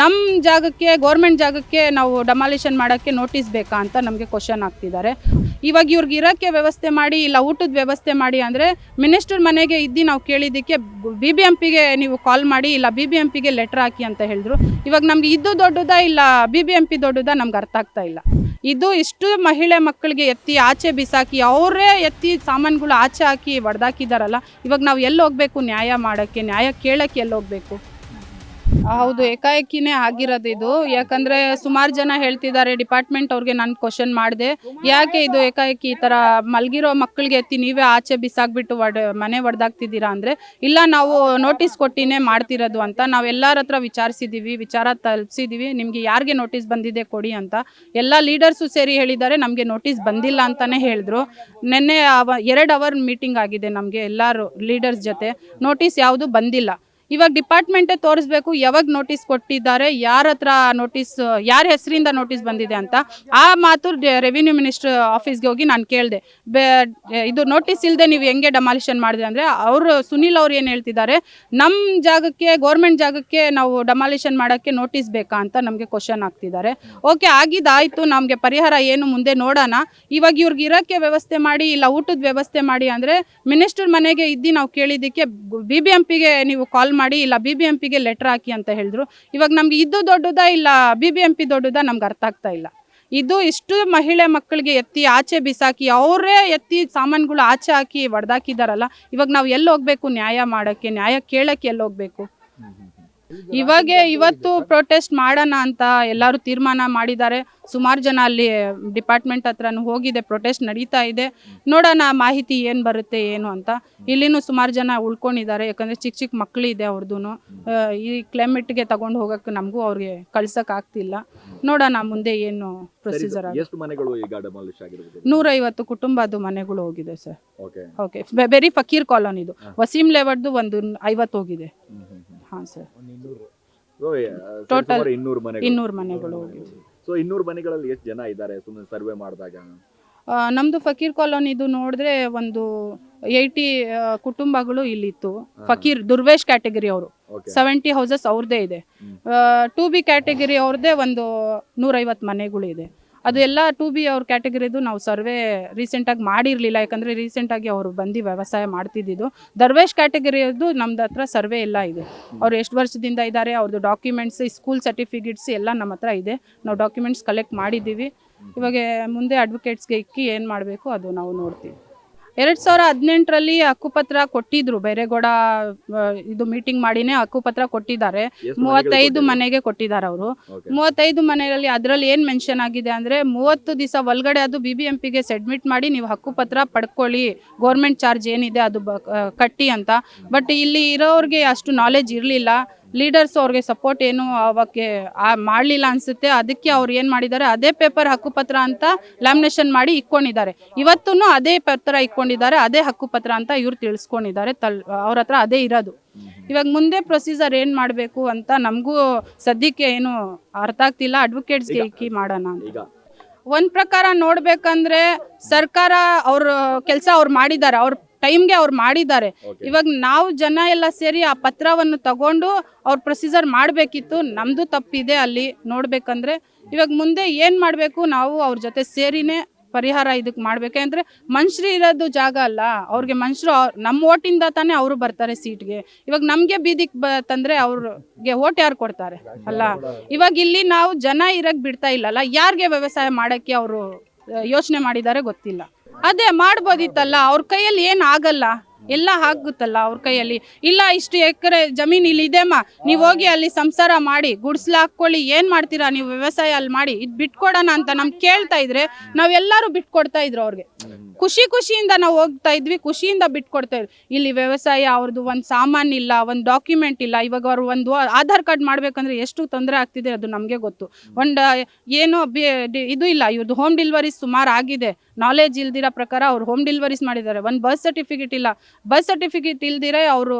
ನಮ್ಮ ಜಾಗಕ್ಕೆ ಗೌರ್ಮೆಂಟ್ ಜಾಗಕ್ಕೆ ನಾವು ಡಮಾಲಿಷನ್ ಮಾಡೋಕ್ಕೆ ನೋಟಿಸ್ ಬೇಕಾ ಅಂತ ನಮಗೆ ಕ್ವಶನ್ ಆಗ್ತಿದ್ದಾರೆ. ಇವಾಗ ಇವ್ರಿಗೆ ಇರೋಕ್ಕೆ ವ್ಯವಸ್ಥೆ ಮಾಡಿ, ಇಲ್ಲ ಊಟದ ವ್ಯವಸ್ಥೆ ಮಾಡಿ ಅಂದರೆ ಮಿನಿಸ್ಟರ್ ಮನೆಗೆ ಇದ್ದು ನಾವು ಕೇಳಿದ್ದಕ್ಕೆ ಬಿ ಬಿ ಎಂ ಪಿಗೆ ನೀವು ಕಾಲ್ ಮಾಡಿ, ಇಲ್ಲ ಬಿ ಬಿ ಎಂ ಪಿಗೆ ಲೆಟ್ರ್ ಹಾಕಿ ಅಂತ ಹೇಳಿದ್ರು. ಇವಾಗ ನಮ್ಗೆ ಇದು ದೊಡ್ಡದಾ, ಇಲ್ಲ ಬಿ ಬಿ ಎಂ ಪಿ ದೊಡ್ಡದಾ ನಮ್ಗೆ ಅರ್ಥ ಆಗ್ತಾ ಇಲ್ಲ. ಇದು ಇಷ್ಟು ಮಹಿಳೆ ಮಕ್ಕಳಿಗೆ ಎತ್ತಿ ಆಚೆ ಬಿಸಾಕಿ, ಅವರೇ ಎತ್ತಿ ಸಾಮಾನುಗಳು ಆಚೆ ಹಾಕಿ ಹೊಡೆದಾಕಿದಾರಲ್ಲ ಇವಾಗ ನಾವು ಎಲ್ಲಿ ಹೋಗಬೇಕು, ನ್ಯಾಯ ಮಾಡೋಕ್ಕೆ, ನ್ಯಾಯ ಕೇಳೋಕ್ಕೆ ಎಲ್ಲಿ ಹೋಗ್ಬೇಕು? ಹೌದು, ಏಕಾಏಕಿನೇ ಆಗಿರೋದು ಇದು. ಯಾಕಂದ್ರೆ ಸುಮಾರು ಜನ ಹೇಳ್ತಿದ್ದಾರೆ, ಡಿಪಾರ್ಟ್ಮೆಂಟ್ ಅವ್ರಿಗೆ ನಾನು ಕ್ವಶನ್ ಮಾಡಿದೆ. ಯಾಕೆ ಇದು ಏಕಾಏಕಿ ಈ ಥರ ಮಲಗಿರೋ ಮಕ್ಕಳಿಗೆ ಎತ್ತಿ ನೀವೇ ಆಚೆ ಬಿಸಾಕ್ಬಿಟ್ಟು ಒಡ ಮನೆ ಹೊಡೆದಾಗ್ತಿದ್ದೀರಾ ಅಂದರೆ, ಇಲ್ಲ ನಾವು ನೋಟಿಸ್ ಕೊಟ್ಟಿನೇ ಮಾಡ್ತಿರೋದು ಅಂತ. ನಾವು ಎಲ್ಲರ ಹತ್ರ ವಿಚಾರಿಸಿದ್ದೀವಿ ವಿಚಾರ ತಲುಪಿಸಿದ್ದೀವಿ ನಿಮಗೆ ಯಾರಿಗೆ ನೋಟಿಸ್ ಬಂದಿದೆ ಕೊಡಿ ಅಂತ. ಎಲ್ಲ ಲೀಡರ್ಸು ಸೇರಿ ಹೇಳಿದ್ದಾರೆ, ನಮಗೆ ನೋಟಿಸ್ ಬಂದಿಲ್ಲ ಅಂತಲೇ ಹೇಳಿದ್ರು. ನಿನ್ನೆ ಅವ, ಎರಡು ಅವರ್ ಮೀಟಿಂಗ್ ಆಗಿದೆ ನಮಗೆ ಎಲ್ಲರೂ ಲೀಡರ್ಸ್ ಜೊತೆ. ನೋಟಿಸ್ ಯಾವುದು ಬಂದಿಲ್ಲ. ಇವಾಗ ಡಿಪಾರ್ಟ್ಮೆಂಟೇ ತೋರಿಸ್ಬೇಕು, ಯಾವಾಗ ನೋಟಿಸ್ ಕೊಟ್ಟಿದ್ದಾರೆ, ಯಾರ ಹತ್ರ ನೋಟಿಸ್ ಯಾರ ಹೆಸರಿಂದ ನೋಟಿಸ್ ಬಂದಿದೆ ಅಂತ, ಆ ಮಾತು ರೆವಿನ್ಯೂ ಮಿನಿಸ್ಟರ್ ಆಫೀಸ್ಗೆ ಹೋಗಿ ನಾನು ಕೇಳಿದೆ. ಇದು ನೋಟಿಸ್ ಇಲ್ಲದೆ ನೀವು ಹೆಂಗೆ ಡಮಾಲಿಷನ್ ಮಾಡಿದ್ರಿ ಅಂದರೆ, ಅವರು, ಸುನಿಲ್ ಅವ್ರು ಏನು ಹೇಳ್ತಿದ್ದಾರೆ ನಮ್ಮ ಜಾಗಕ್ಕೆ ಗೌರ್ಮೆಂಟ್ ಜಾಗಕ್ಕೆ ನಾವು ಡಮಾಲಿಷನ್ ಮಾಡೋಕ್ಕೆ ನೋಟಿಸ್ ಬೇಕಾ ಅಂತ ನಮಗೆ ಕ್ವಶನ್ ಆಗ್ತಿದ್ದಾರೆ ಓಕೆ ಆಗಿದ್ದಾಯಿತು, ನಮಗೆ ಪರಿಹಾರ ಏನು ಮುಂದೆ ನೋಡೋಣ. ಇವಾಗ ಇವ್ರಿಗೆ ಇರೋಕ್ಕೆ ವ್ಯವಸ್ಥೆ ಮಾಡಿ, ಇಲ್ಲ ಊಟದ ವ್ಯವಸ್ಥೆ ಮಾಡಿ ಅಂದರೆ ಮಿನಿಸ್ಟರ್ ಮನೆಗೆ ಇದ್ದು ನಾವು ಕೇಳಿದ್ದಕ್ಕೆ, ಬಿ ಬಿ ಎಂ ಪಿಗೆ ನೀವು ಕಾಲ್ ಮಾಡಿ, ಇಲ್ಲ ಬಿ ಬಿ ಎಂ ಪಿಗೆ ಲೆಟ್ರ್ ಹಾಕಿ ಅಂತ ಹೇಳಿದ್ರು. ಇವಾಗ ನಮ್ಗೆ ಇದು ದೊಡ್ಡದಾ ಇಲ್ಲ ಬಿ ಬಿ ಎಂ ಪಿ ದೊಡ್ಡದಾ ನಮ್ಗೆ ಅರ್ಥ ಆಗ್ತಾ ಇಲ್ಲ. ಇದು ಇಷ್ಟು ಮಹಿಳೆ ಮಕ್ಕಳಿಗೆ ಎತ್ತಿ ಆಚೆ ಬಿಸಾಕಿ, ಅವರೇ ಎತ್ತಿ ಸಾಮಾನುಗಳು ಆಚೆ ಹಾಕಿ ಹೊಡೆದಾಕಿದಾರಲ್ಲ ಇವಾಗ ನಾವು ಎಲ್ಲಿ ಹೋಗ್ಬೇಕು? ನ್ಯಾಯ ಮಾಡೋಕ್ಕೆ, ನ್ಯಾಯ ಕೇಳಕ್ಕೆ ಎಲ್ಲಿ ಹೋಗ್ಬೇಕು? ಇವಾಗ ಇವತ್ತು ಪ್ರೊಟೆಸ್ಟ್ ಮಾಡೋಣ ಅಂತ ಎಲ್ಲರೂ ತೀರ್ಮಾನ ಮಾಡಿದ್ದಾರೆ. ಸುಮಾರು ಜನ ಅಲ್ಲಿ ಡಿಪಾರ್ಟ್ಮೆಂಟ್ ಹತ್ರನೂ ಹೋಗಿದೆ ಪ್ರೊಟೆಸ್ಟ್ ನಡೀತಾ ಇದೆ. ನೋಡೋಣ ಮಾಹಿತಿ ಏನು ಬರುತ್ತೆ ಏನು ಅಂತ. ಇಲ್ಲಿನೂ ಸುಮಾರು ಜನ ಉಳ್ಕೊಂಡಿದ್ದಾರೆ ಯಾಕಂದರೆ ಚಿಕ್ಕ ಚಿಕ್ಕ ಮಕ್ಕಳಿದೆ ಅವ್ರದ್ದು ಈ ಕ್ಲೈಮೇಟ್ಗೆ ತಗೊಂಡು ಹೋಗೋಕ್ಕೆ ನಮಗೂ ಅವ್ರಿಗೆ ಕಳ್ಸೋಕೆ ಆಗ್ತಿಲ್ಲ. ನೋಡೋಣ ಮುಂದೆ ಏನು ಪ್ರೊಸೀಜರ್ ನೂರೈವತ್ತು ಕುಟುಂಬದ್ದು ಮನೆಗಳು ಹೋಗಿದೆ ಸರ್. ಓಕೆ ಓಕೆ ವೆರಿ ಫಕೀರ್ ಕಾಲೋನಿದು ವಸೀಂ ಲೇವರ್ದು ಒಂದು ಐವತ್ತು ಹೋಗಿದೆ. ಹಾಂ ಸರ್ ಟೋಟಲ್ ಇನ್ನೂರು ಮನೆಗಳು. ಇನ್ನೂರು ಮನೆಗಳು ಸೊ ಇನ್ನೂರು ಮನೆಗಳಲ್ಲಿ ಎಷ್ಟು ಜನ ಇದ್ದಾರೆ? ಸುಮ್ಮನೆ ಸರ್ವೆ ಮಾಡಿದಾಗ. ಆ, ನಮ್ದು ಫಕೀರ್ ಕಾಲೋನಿದು ನೋಡಿದ್ರೆ ಒಂದು ಏಯ್ಟಿ ಕುಟುಂಬಗಳು ಇಲ್ಲಿತ್ತು. ಫಕೀರ್ ದುರ್ವೇಶ್ ಕ್ಯಾಟಗರಿ ಅವರು. ಓಕೆ ಸೆವೆಂಟಿ ಹೌಸಸ್ ಅವ್ರದ್ದೇ ಇದೆ. ಟು ಬಿ ಕ್ಯಾಟಗರಿ ಅವ್ರದ್ದೇ ಒಂದು ನೂರೈವತ್ತು ಮನೆಗಳು ಇದೆ. ಅದು ಎಲ್ಲ ಟು ಬಿ ಅವ್ರ ಕ್ಯಾಟಗರಿದು ನಾವು ಸರ್ವೆ ರೀಸೆಂಟಾಗಿ ಮಾಡಿರಲಿಲ್ಲ. ಯಾಕಂದರೆ ರೀಸೆಂಟಾಗಿ ಅವರು ಬಂದು ವ್ಯವಸಾಯ ಮಾಡ್ತಿದ್ದಿದ್ದು. ದರ್ವೇಶ್ ಕ್ಯಾಟಗರಿಯದು ನಮ್ದು ಹತ್ರ ಸರ್ವೆ ಎಲ್ಲ ಇದೆ. ಅವ್ರು ಎಷ್ಟು ವರ್ಷದಿಂದ ಇದ್ದಾರೆ ಅವ್ರದ್ದು ಡಾಕ್ಯುಮೆಂಟ್ಸ್ ಸ್ಕೂಲ್ ಸರ್ಟಿಫಿಕೇಟ್ಸ್ ಎಲ್ಲ ನಮ್ಮ ಹತ್ರ ಇದೆ. ನಾವು ಡಾಕ್ಯುಮೆಂಟ್ಸ್ ಕಲೆಕ್ಟ್ ಮಾಡಿದ್ದೀವಿ. ಇವಾಗ ಮುಂದೆ ಅಡ್ವೊಕೇಟ್ಸ್ಗೆ ಇಕ್ಕಿ ಏನು ಮಾಡಬೇಕು ಅದು ನಾವು ನೋಡ್ತೀವಿ. ಎರಡು ಸಾವಿರ ಹದಿನೆಂಟರಲ್ಲಿ ಹಕ್ಕುಪತ್ರ ಕೊಟ್ಟಿದ್ರು ಬೇರೆಗೌಡ ಇದು ಮೀಟಿಂಗ್ ಮಾಡಿನೇ ಹಕ್ಕುಪತ್ರ ಕೊಟ್ಟಿದ್ದಾರೆ. ಮೂವತ್ತೈದು ಮನೆಗೆ ಕೊಟ್ಟಿದ್ದಾರೆ ಅವರು. ಮೂವತ್ತೈದು ಮನೆಯಲ್ಲಿ ಅದರಲ್ಲಿ ಏನು ಮೆನ್ಷನ್ ಆಗಿದೆ ಅಂದ್ರೆ ಮೂವತ್ತು ದಿವಸ ಒಳಗಡೆ ಅದು ಬಿ ಬಿ ಎಂ ಪಿಗೆ ಸಬ್ಮಿಟ್ ಮಾಡಿ ನೀವು ಹಕ್ಕುಪತ್ರ ಪಡ್ಕೊಳ್ಳಿ ಗೌರ್ಮೆಂಟ್ ಚಾರ್ಜ್ ಏನಿದೆ ಅದು ಬ ಕಟ್ಟಿ ಅಂತ. ಬಟ್ ಇಲ್ಲಿ ಇರೋರಿಗೆ ಅಷ್ಟು ನಾಲೆಜ್ ಇರಲಿಲ್ಲ. ಲೀಡರ್ಸ್ ಅವ್ರಿಗೆ ಸಪೋರ್ಟ್ ಏನು ಅವಕ್ಕೆ ಮಾಡಲಿಲ್ಲ ಅನಿಸುತ್ತೆ. ಅದಕ್ಕೆ ಅವ್ರು ಏನು ಮಾಡಿದ್ದಾರೆ ಅದೇ ಪೇಪರ್ ಹಕ್ಕುಪತ್ರ ಅಂತ ಲ್ಯಾಮಿನೇಷನ್ ಮಾಡಿ ಇಕ್ಕೊಂಡಿದ್ದಾರೆ ಇವತ್ತೂ ಅದೇ ಪತ್ರ ಇಕ್ಕೊಂಡಿದ್ದಾರೆ ಅದೇ ಹಕ್ಕುಪತ್ರ ಅಂತ ಇವ್ರು ತಿಳಿಸ್ಕೊಂಡಿದ್ದಾರೆ. ತಲ್ ಅವ್ರ ಹತ್ರ ಅದೇ ಇರೋದು. ಇವಾಗ ಮುಂದೆ ಪ್ರೊಸೀಜರ್ ಏನು ಮಾಡಬೇಕು ಅಂತ ನಮಗೂ ಸದ್ಯಕ್ಕೆ ಏನು ಅರ್ಥ ಆಗ್ತಿಲ್ಲ. ಅಡ್ವೊಕೇಟ್ಸ್ಗೆ ಇಕ್ಕಿ ಮಾಡೋಣ ಅಂತ. ಒಂದು ಒಂದ್ ಪ್ರಕಾರ ನೋಡ್ಬೇಕಂದ್ರೆ ಸರ್ಕಾರ ಅವ್ರ ಕೆಲಸ ಅವ್ರು ಮಾಡಿದ್ದಾರೆ. ಅವ್ರ ಟೈಮ್ಗೆ ಅವ್ರು ಮಾಡಿದ್ದಾರೆ. ಇವಾಗ ನಾವು ಜನ ಎಲ್ಲ ಸೇರಿ ಆ ಪತ್ರವನ್ನು ತಗೊಂಡು ಅವ್ರ ಪ್ರೊಸೀಜರ್ ಮಾಡಬೇಕಿತ್ತು. ನಮ್ಮದು ತಪ್ಪಿದೆ ಅಲ್ಲಿ ನೋಡ್ಬೇಕಂದ್ರೆ. ಇವಾಗ ಮುಂದೆ ಏನು ಮಾಡಬೇಕು? ನಾವು ಅವ್ರ ಜೊತೆ ಸೇರಿನೇ ಪರಿಹಾರ ಇದಕ್ಕೆ ಮಾಡ್ಬೇಕಂದ್ರೆ ಮನುಷ್ಯರು ಇರೋದು ಜಾಗ ಅಲ್ಲ. ಅವ್ರಿಗೆ ಮನುಷ್ಯರು ನಮ್ಮ ಓಟಿಂದ ತಾನೇ ಅವರು ಬರ್ತಾರೆ ಸೀಟ್ಗೆ. ಇವಾಗ ನಮಗೆ ಬೀದಿಗೆ ಬ ತಂದರೆ ಅವ್ರಿಗೆ ಓಟ್ ಯಾರು ಕೊಡ್ತಾರೆ? ಅಲ್ಲ. ಇವಾಗ ಇಲ್ಲಿ ನಾವು ಜನ ಇರಕ್ಕೆ ಬಿಡ್ತಾ ಇಲ್ಲಲ್ಲ. ಯಾರಿಗೆ ವ್ಯವಸಾಯ ಮಾಡೋಕ್ಕೆ ಅವರು ಯೋಚನೆ ಮಾಡಿದ್ದಾರೆ ಗೊತ್ತಿಲ್ಲ. ಅದೇ ಮಾಡ್ಬೋದಿತ್ತಲ್ಲ, ಅವ್ರ ಕೈಯಲ್ಲಿ ಏನು ಆಗಲ್ಲ. ಎಲ್ಲ ಆಗುತ್ತಲ್ಲ ಅವ್ರ ಕೈಯಲ್ಲಿ. ಇಲ್ಲ, ಇಷ್ಟು ಎಕರೆ ಜಮೀನು ಇಲ್ಲಿ ಇದೆಮ್ಮ ನೀವು ಹೋಗಿ ಅಲ್ಲಿ ಸಂಸಾರ ಮಾಡಿ, ಗುಡ್ಸ್ಲ ಹಾಕ್ಕೊಳ್ಳಿ, ಏನು ಮಾಡ್ತೀರಾ ನೀವು ವ್ಯವಸಾಯ ಅಲ್ಲಿ ಮಾಡಿ, ಇದು ಬಿಟ್ಕೊಡೋಣ ಅಂತ ನಮ್ ಕೇಳ್ತಾ ಇದ್ರೆ ನಾವೆಲ್ಲರೂ ಬಿಟ್ಕೊಡ್ತಾ ಇದ್ರು ಅವ್ರಿಗೆ. ಖುಷಿ ಖುಷಿಯಿಂದ ನಾವು ಹೋಗ್ತಾ ಇದ್ವಿ, ಖುಷಿಯಿಂದ ಬಿಟ್ಕೊಡ್ತಾ ಇದ್ವಿ ಇಲ್ಲಿ ವ್ಯವಸಾಯ ಅವ್ರದ್ದು ಒಂದು ಸಾಮಾನ್ ಇಲ್ಲ, ಒಂದು ಡಾಕ್ಯುಮೆಂಟ್ ಇಲ್ಲ, ಇವಾಗ ಅವ್ರು ಒಂದು ಆಧಾರ್ ಕಾರ್ಡ್ ಮಾಡ್ಬೇಕಂದ್ರೆ ಎಷ್ಟು ತೊಂದರೆ ಆಗ್ತಿದೆ ಅದು ನಮಗೆ ಗೊತ್ತು. ಒಂದು, ಏನು ಇದು ಇಲ್ಲ ಇವ್ರದ್ದು ಹೋಮ್ ಡೆಲಿವರಿ ಸುಮಾರು ಆಗಿದೆ. ನಾಲೆಜ್ ಇಲ್ದಿರೋ ಪ್ರಕಾರ ಅವ್ರು ಹೋಮ್ ಡೆಲಿವರೀಸ್ ಮಾಡಿದ್ದಾರೆ. ಒಂದು ಬರ್ತ್ ಸರ್ಟಿಫಿಕೇಟ್ ಇಲ್ಲ. ಬರ್ತ್ ಸರ್ಟಿಫಿಕೇಟ್ ಇಲ್ದಿರೆ ಅವರು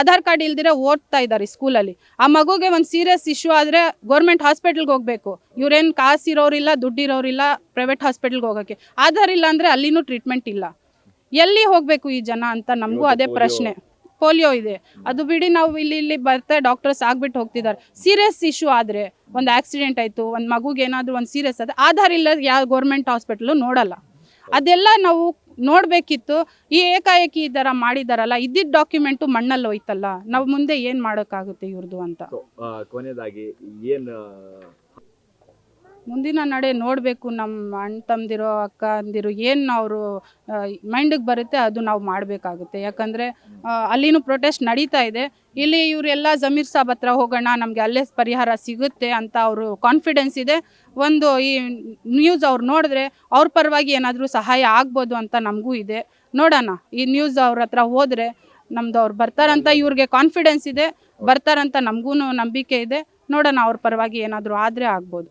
ಆಧಾರ್ ಕಾರ್ಡ್ ಇಲ್ದಿರ ಓದ್ತಾ ಇದ್ದಾರೆ ಸ್ಕೂಲಲ್ಲಿ ಆ ಮಗುಗೆ ಒಂದು ಸೀರಿಯಸ್ ಇಶ್ಯೂ ಆದರೆ ಗೌರ್ಮೆಂಟ್ ಹಾಸ್ಪಿಟ್ಲ್ಗೆ ಹೋಗಬೇಕು. ಇವ್ರೇನು ಕಾಸಿರೋರಿಲ್ಲ ದುಡ್ಡಿರೋರಿಲ್ಲ ಪ್ರೈವೇಟ್ ಹಾಸ್ಪಿಟ್ಲ್ಗೆ ಹೋಗೋಕ್ಕೆ. ಆಧಾರ್ ಇಲ್ಲ ಅಂದರೆ ಅಲ್ಲಿನೂ ಟ್ರೀಟ್ಮೆಂಟ್ ಇಲ್ಲ. ಎಲ್ಲಿ ಹೋಗಬೇಕು ಈ ಜನ ಅಂತ ನಮಗೂ ಅದೇ ಪ್ರಶ್ನೆ. ಪೋಲಿಯೋ ಇದೆ. ಅದು ಬಿಡಿ ನಾವು ಇಲ್ಲಿ ಇಲ್ಲಿ ಬರ್ತಾ ಡಾಕ್ಟರ್ಸ್ ಆಗ್ಬಿಟ್ಟು ಹೋಗ್ತಿದ್ದಾರೆ. ಸೀರಿಯಸ್ ಇಶ್ಯೂ ಆದರೆ, ಒಂದು ಆಕ್ಸಿಡೆಂಟ್ ಆಯಿತು, ಒಂದು ಮಗುಗೆ ಏನಾದರೂ ಒಂದು ಸೀರಿಯಸ್ ಅದು ಆಧಾರ ಇಲ್ಲ ಯಾವ ಗೌರ್ಮೆಂಟ್ ಹಾಸ್ಪಿಟ್ಲು ನೋಡಲ್ಲ. ಅದೆಲ್ಲ ನಾವು ನೋಡಬೇಕಿತ್ತು. ಈ ಏಕಾಏಕಿ ಈ ಥರ ಮಾಡಿದಾರಲ್ಲ ಇದ್ದಿದ್ದ ಡಾಕ್ಯುಮೆಂಟು ಮಣ್ಣಲ್ಲಿ ಹೋಯ್ತಲ್ಲ. ನಾವು ಮುಂದೆ ಏನು ಮಾಡೋಕ್ಕಾಗುತ್ತೆ ಇವ್ರದ್ದು ಅಂತ. ಕೊನೆಯದಾಗಿ ಏನ್ ಮುಂದಿನ ನಡೆ ನೋಡಬೇಕು ನಮ್ಮ ಅಣ್ಣ ತಮ್ಮದಿರೋ, ಅಕ್ಕ ಅಂದಿರು ಏನು ಅವರು ಮೈಂಡಿಗೆ ಬರುತ್ತೆ ಅದು ನಾವು ಮಾಡಬೇಕಾಗುತ್ತೆ. ಯಾಕಂದರೆ ಅಲ್ಲಿನೂ ಪ್ರೊಟೆಸ್ಟ್ ನಡೀತಾ ಇದೆ. ಇಲ್ಲಿ ಇವರೆಲ್ಲ ಜಮೀರ್ ಸಾಬ್ ಹತ್ರ ಹೋಗೋಣ, ನಮಗೆ ಅಲ್ಲೇ ಪರಿಹಾರ ಸಿಗುತ್ತೆ ಅಂತ ಅವರು ಕಾನ್ಫಿಡೆನ್ಸ್ ಇದೆ. ಒಂದು ಈ ನ್ಯೂಸ್ ಅವ್ರು ನೋಡಿದ್ರೆ ಅವ್ರ ಪರವಾಗಿ ಏನಾದರೂ ಸಹಾಯ ಆಗ್ಬೋದು ಅಂತ ನಮಗೂ ಇದೆ. ನೋಡೋಣ, ಈ ನ್ಯೂಸ್ ಅವ್ರ ಹತ್ರ ಹೋದರೆ ನಮ್ದು ಅವ್ರು ಬರ್ತಾರಂತ ಇವ್ರಿಗೆ ಕಾನ್ಫಿಡೆನ್ಸ್ ಇದೆ, ಬರ್ತಾರಂತ ನಮಗೂ ನಂಬಿಕೆ ಇದೆ. ನೋಡೋಣ ಅವ್ರ ಪರವಾಗಿ ಏನಾದರೂ ಆದರೆ ಆಗ್ಬೋದು.